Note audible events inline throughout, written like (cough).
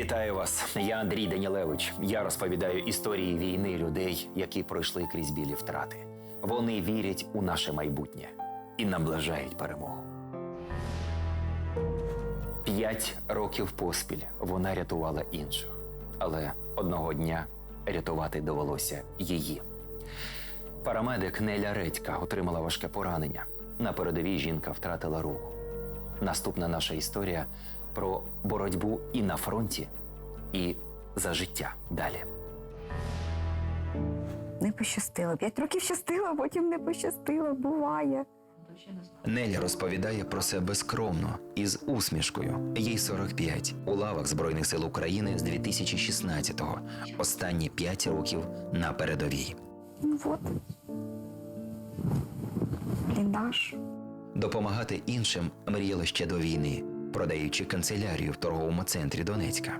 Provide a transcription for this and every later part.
Вітаю вас! Я Андрій Данілевич. Я розповідаю історії війни людей, які пройшли крізь білі втрати. Вони вірять у наше майбутнє і наближають перемогу. П'ять років поспіль вона рятувала інших, але одного дня рятувати довелося її. Парамедик Неля Редька отримала важке поранення. На передовій жінка втратила руку. Наступна наша історія про боротьбу і на фронті, і за життя далі. Не пощастило. П'ять років щастило, а потім не пощастило. Буває. Неля розповідає про себе скромно із усмішкою. Їй 45. у лавах Збройних сил України з 2016-го. Останні 5 років на передовій. Ну от. Бліндаж. Допомагати іншим мріяла ще до війни, продаючи канцелярію в торговому центрі Донецька.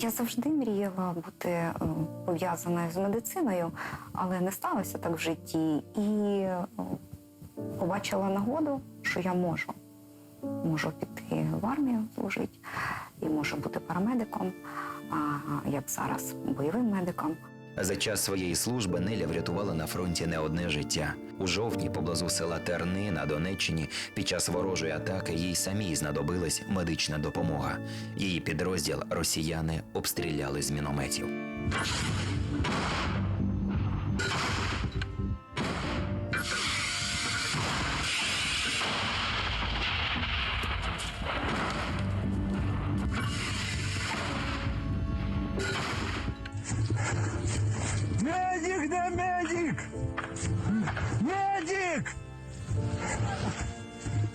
Я завжди мріяла бути е, пов'язаною з медициною, але не сталося так в житті. І е, побачила нагоду, що я можу. Можу піти в армію служити і можу бути парамедиком, як зараз бойовим медиком. За час своєї служби Неля врятувала на фронті не одне життя. У жовтні поблизу села Терни на Донеччині під час ворожої атаки їй самій знадобилась медична допомога. Її підрозділ росіяни обстріляли з мінометів. Медик, да медик! Медик!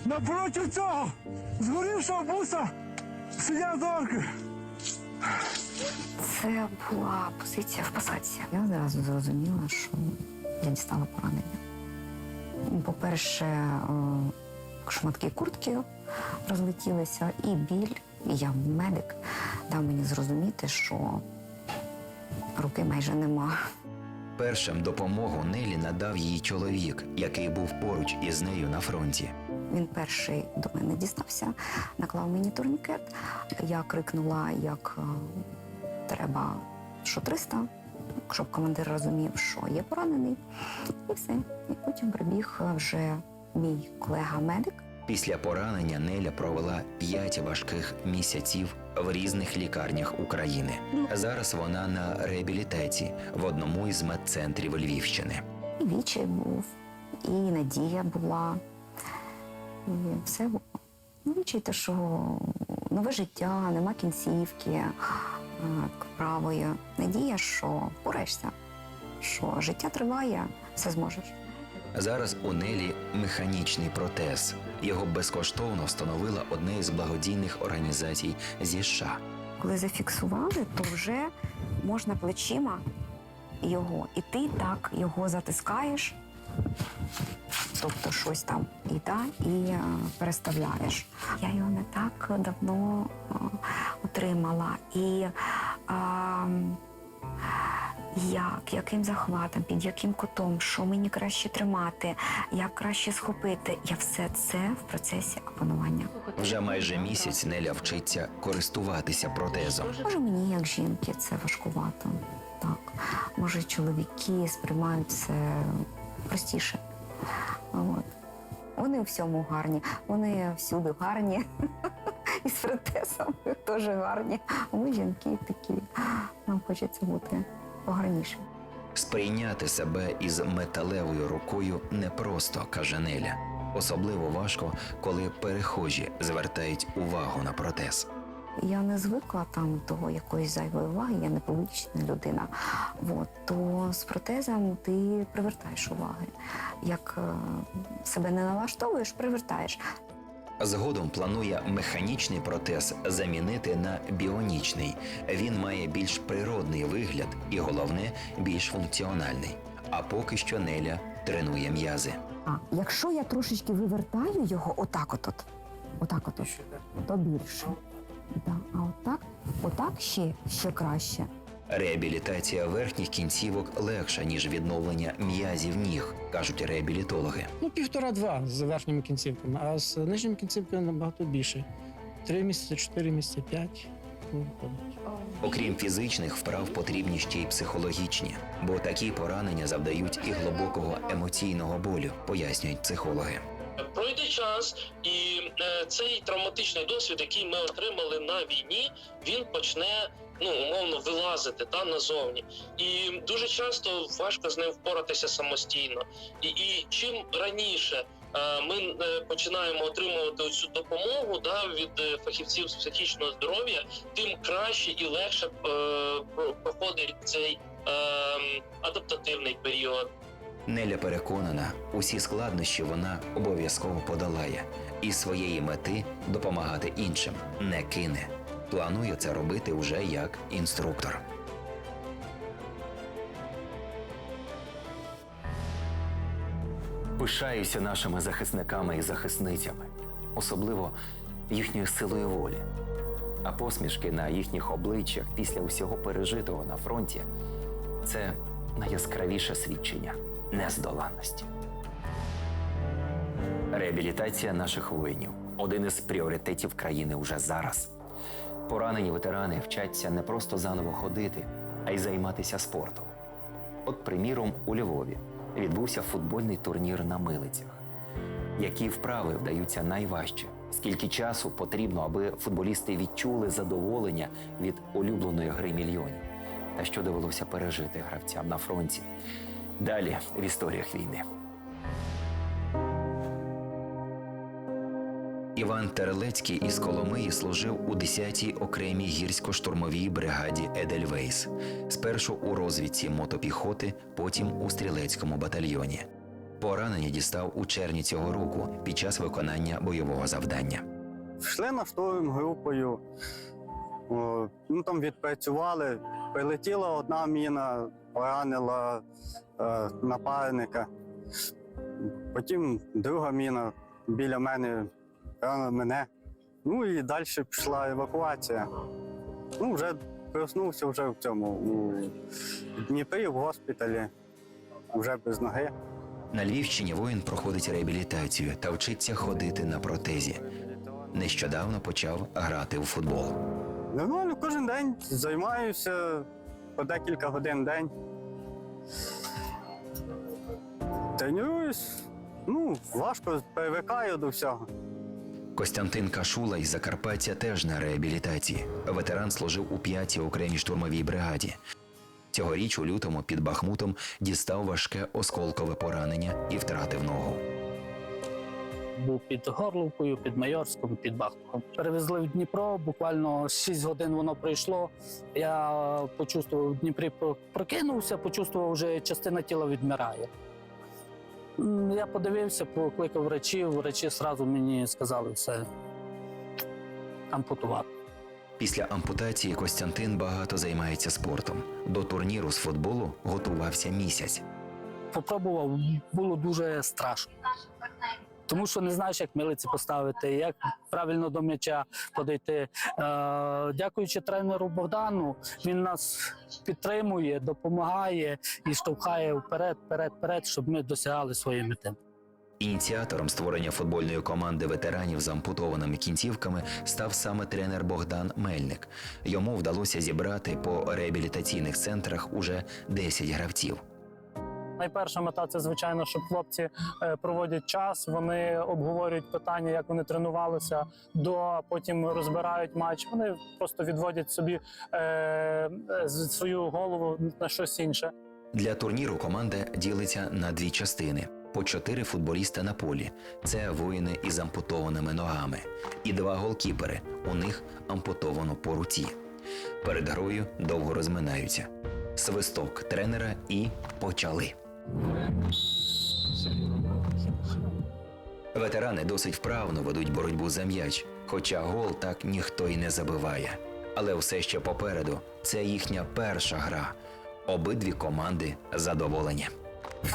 Напроти цього згорівшого буса сидять зорки. Це була позиція в посадці. Я одразу зрозуміла, що я дістала поранення. По-перше, е, шматки куртки розлетілися, і біль, і я медик дав мені зрозуміти, що руки майже нема. Першим допомогу Нелі надав її чоловік, який був поруч із нею на фронті. Він перший до мене дістався, наклав мені турнікет. Я крикнула, як е, треба, що 300, щоб командир розумів, що є поранений. І все. І потім прибіг вже мій колега-медик. Після поранення Неля провела 5 важких місяців в різних лікарнях України. Зараз вона на реабілітації в одному із медцентрів Львівщини. І відчай був, і надія була. І все було. Ну, відчай те, що нове життя, нема кінцівки правої. Надія, що впораєшся, що життя триває, все зможеш. Зараз у Нелі механічний протез. Його безкоштовно встановила одна із благодійних організацій зі США. Коли зафіксували, то вже можна плечима його, і ти так його затискаєш, тобто щось там і та, і е, переставляєш. Я його не так давно е, отримала. І а, як, яким захватом, під яким кутом, що мені краще тримати, як краще схопити. Я все це в процесі опанування. Вже майже місяць Неля вчиться користуватися протезом. Може, мені, як жінки, це важкувато. Так. Може, чоловіки сприймають це простіше. От. Вони у всьому гарні, вони всюди гарні. (laughs) І з протезом теж гарні. А ми жінки такі. Нам хочеться бути погарнішими. Сприйняти себе із металевою рукою непросто, каже Неля. Особливо важко, коли перехожі звертають увагу на протез. Я не звикла там того якоїсь зайвої уваги, я не публічна людина. От, то з протезом ти привертаєш уваги. Як е, себе не налаштовуєш, привертаєш. Згодом планує механічний протез замінити на біонічний. Він має більш природний вигляд і, головне, більш функціональний. А поки що Неля тренує м'язи. А якщо я трошечки вивертаю його, отак от, от отак от, то більше. Да. А отак, отак ще, ще краще. Реабілітація верхніх кінцівок легша, ніж відновлення м'язів ніг, кажуть реабілітологи. Ну, півтора-два з верхніми кінцівками, а з нижніми кінцівками набагато більше. Три місяці, чотири місяці, п'ять. ну. Окрім фізичних вправ, потрібні ще й психологічні, бо такі поранення завдають і глибокого емоційного болю, пояснюють психологи. Пройде час, і е, цей травматичний досвід, який ми отримали на війні, він почне ну умовно вилазити та назовні. І дуже часто важко з ним впоратися самостійно. І, і чим раніше е, ми е, починаємо отримувати цю допомогу да, від е, фахівців з психічного здоров'я, тим краще і легше е, проходить цей е, адаптативний період. Неля переконана, усі складнощі вона обов'язково подолає і своєї мети допомагати іншим не кине. Планує це робити уже як інструктор. Пишаюся нашими захисниками і захисницями, особливо їхньою силою волі. А посмішки на їхніх обличчях після усього пережитого на фронті це найяскравіше свідчення нездоланності. Реабілітація наших воїнів один із пріоритетів країни уже зараз. Поранені ветерани вчаться не просто заново ходити, а й займатися спортом. От, приміром, у Львові відбувся футбольний турнір на милицях. Які вправи вдаються найважче? Скільки часу потрібно, аби футболісти відчули задоволення від улюбленої гри мільйонів? Та що довелося пережити гравцям на фронті? Далі в історіях війни. Іван Терелецький із Коломиї служив у 10-й окремій гірсько-штурмовій бригаді Едельвейс. Спершу у розвідці мотопіхоти, потім у стрілецькому батальйоні. Поранення дістав у червні цього року під час виконання бойового завдання. Йшли на штурм групою, ну там відпрацювали. Прилетіла одна міна, поранила е, напарника. Потім друга міна біля мене ранила мене. Ну і далі пішла евакуація. Ну, вже проснувся вже в цьому у Дніпрі, в госпіталі, вже без ноги. На Львівщині воїн проходить реабілітацію та вчиться ходити на протезі. Нещодавно почав грати у футбол. Нормально кожен день займаюся по декілька годин в день. Тренуюсь. Ну, важко привикаю до всього. Костянтин Кашула із Закарпаття теж на реабілітації. Ветеран служив у 5-й окремій штурмовій бригаді. Цьогоріч у лютому під Бахмутом дістав важке осколкове поранення і втратив ногу. Був під Горловкою, під Майорськом, під Бахмутом. Перевезли в Дніпро, буквально 6 годин воно пройшло. Я почувствував в Дніпрі, прокинувся, почувствував, вже частина тіла відмирає. Я подивився, покликав врачів, врачі одразу мені сказали все ампутувати. Після ампутації Костянтин багато займається спортом. До турніру з футболу готувався місяць. Попробував, було дуже страшно. Тому що не знаєш, як милиці поставити, як правильно до м'яча подойти. Е, дякуючи тренеру Богдану, він нас підтримує, допомагає і штовхає вперед, вперед, вперед, щоб ми досягали своєї мети. Ініціатором створення футбольної команди ветеранів з ампутованими кінцівками став саме тренер Богдан Мельник. Йому вдалося зібрати по реабілітаційних центрах уже 10 гравців. Найперша мета це звичайно, щоб хлопці е, проводять час. Вони обговорюють питання, як вони тренувалися, до потім розбирають матч. Вони просто відводять собі е, е, свою голову на щось інше. Для турніру команда ділиться на дві частини: по чотири футболіста на полі. Це воїни із ампутованими ногами, і два голкіпери. У них ампутовано по руці. Перед грою довго розминаються. Свисток тренера і почали. Ветерани досить вправно ведуть боротьбу за м'яч, хоча гол так ніхто й не забиває. Але все ще попереду це їхня перша гра. Обидві команди задоволені.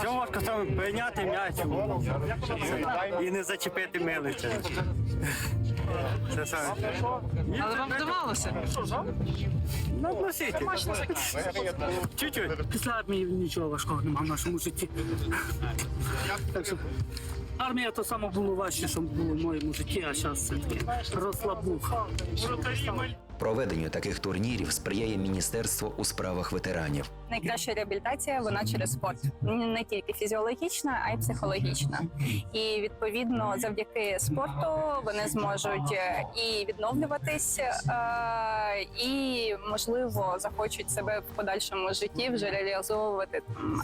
Що важко прийняти м'яч і не зачепити милиця. Це саме. Але вам вдавалося? Ну, носити. Чуть-чуть. Після армії нічого важкого немає в нашому житті. Так що армія то саме було важче, що було в моєму житті, а зараз все таки розслабуха. Проведенню таких турнірів сприяє Міністерство у справах ветеранів. найкраща реабілітація вона через спорт не тільки фізіологічна, а й психологічна. І відповідно, завдяки спорту вони зможуть е, і відновлюватись, е, і можливо захочуть себе в подальшому житті вже реалізовувати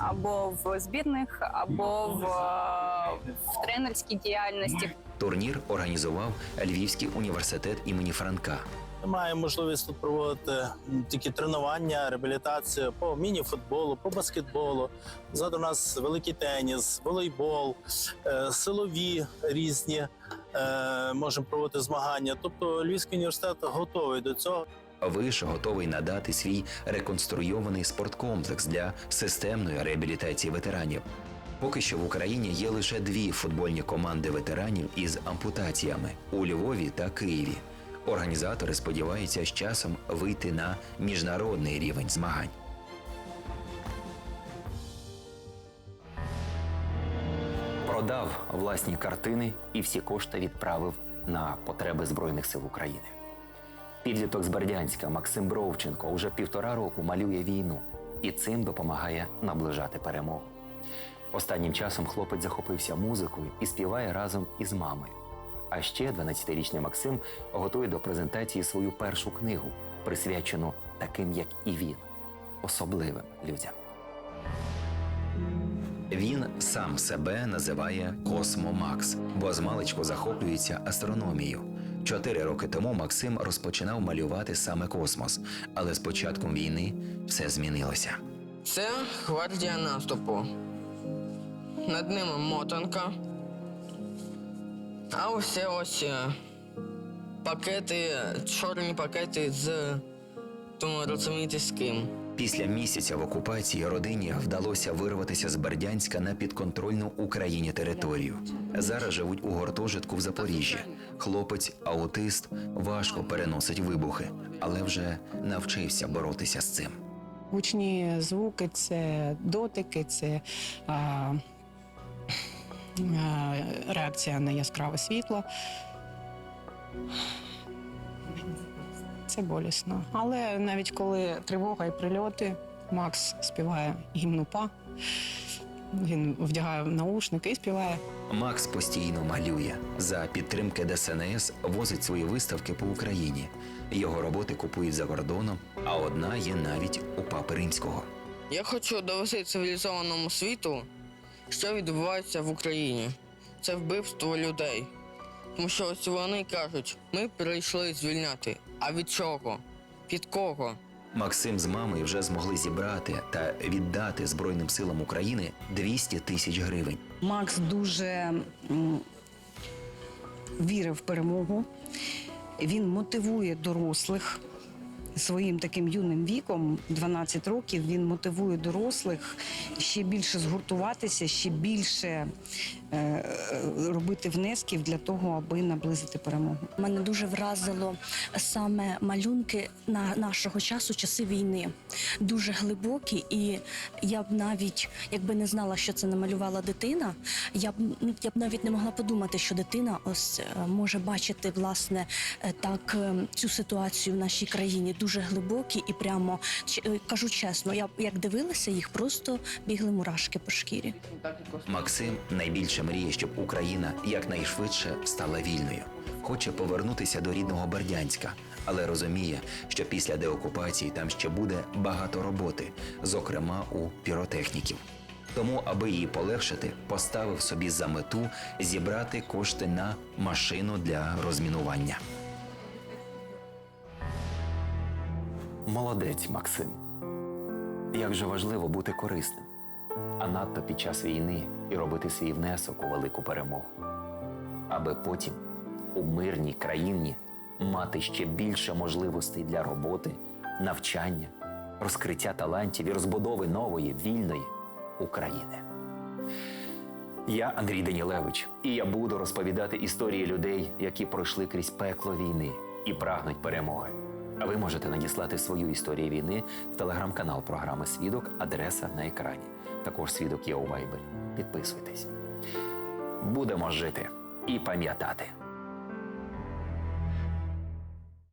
або в збірних, або в, е, в тренерській діяльності. Турнір організував Львівський університет імені Франка. Маємо можливість тут проводити такі тренування, реабілітацію по міні-футболу, по баскетболу. Ззаду у нас великий теніс, волейбол, е, силові різні. е, Можемо проводити змагання. Тобто Львівський університет готовий до цього. Виш готовий надати свій реконструйований спорткомплекс для системної реабілітації ветеранів. Поки що в Україні є лише дві футбольні команди ветеранів із ампутаціями у Львові та Києві. Організатори сподіваються з часом вийти на міжнародний рівень змагань. Продав власні картини і всі кошти відправив на потреби Збройних сил України. Підліток з Бердянська Максим Бровченко уже півтора року малює війну і цим допомагає наближати перемогу. Останнім часом хлопець захопився музикою і співає разом із мамою. А ще 12-річний Максим готує до презентації свою першу книгу, присвячену таким, як і він, особливим людям. Він сам себе називає Космо Макс, бо змалечку захоплюється астрономією. Чотири роки тому Максим розпочинав малювати саме космос, але з початком війни все змінилося. Це гвардія наступу. Над ними мотанка. А ось ось е, пакети, чорні пакети з тому розумієте з ким. Після місяця в окупації родині вдалося вирватися з Бердянська на підконтрольну Україні територію. Зараз живуть у гуртожитку в Запоріжжі. Хлопець, аутист, важко переносить вибухи, але вже навчився боротися з цим. Гучні звуки це дотики, це а, реакція на яскраве світло. Це болісно. Але навіть коли тривога і прильоти, Макс співає гімн УПА. Він вдягає наушники і співає. Макс постійно малює. За підтримки ДСНС возить свої виставки по Україні. Його роботи купують за кордоном, а одна є навіть у папи римського. Я хочу довести цивілізованому світу, що відбувається в Україні. Це вбивство людей. Тому що ось вони кажуть, ми прийшли звільняти. А від чого? Під кого? Максим з мамою вже змогли зібрати та віддати Збройним силам України 200 тисяч гривень. Макс дуже вірив в перемогу. Він мотивує дорослих своїм таким юним віком, 12 років. Він мотивує дорослих ще більше згуртуватися, ще більше е, робити внесків для того, аби наблизити перемогу. Мене дуже вразило саме малюнки на нашого часу, часи війни. Дуже глибокі, і я б навіть, якби не знала, що це намалювала дитина, я б я б навіть не могла подумати, що дитина ось е, може бачити власне е, так е, цю ситуацію в нашій країні. Дуже глибокі і прямо е, кажу чесно, я як дивилася їх, просто бігли мурашки по шкірі. Максим найбільше мріє, щоб Україна якнайшвидше стала вільною. Хоче повернутися до рідного Бердянська, але розуміє, що після деокупації там ще буде багато роботи, зокрема у піротехніків. Тому, аби її полегшити, поставив собі за мету зібрати кошти на машину для розмінування. Молодець, Максим. Як же важливо бути корисним, а надто під час війни і робити свій внесок у велику перемогу, аби потім у мирній країні мати ще більше можливостей для роботи, навчання, розкриття талантів і розбудови нової вільної України. Я Андрій Данілевич, і я буду розповідати історії людей, які пройшли крізь пекло війни і прагнуть перемоги. Ви можете надіслати свою історію війни в телеграм-канал програми Свідок, адреса на екрані. Також свідок є у Вайбері. Підписуйтесь. Будемо жити і пам'ятати.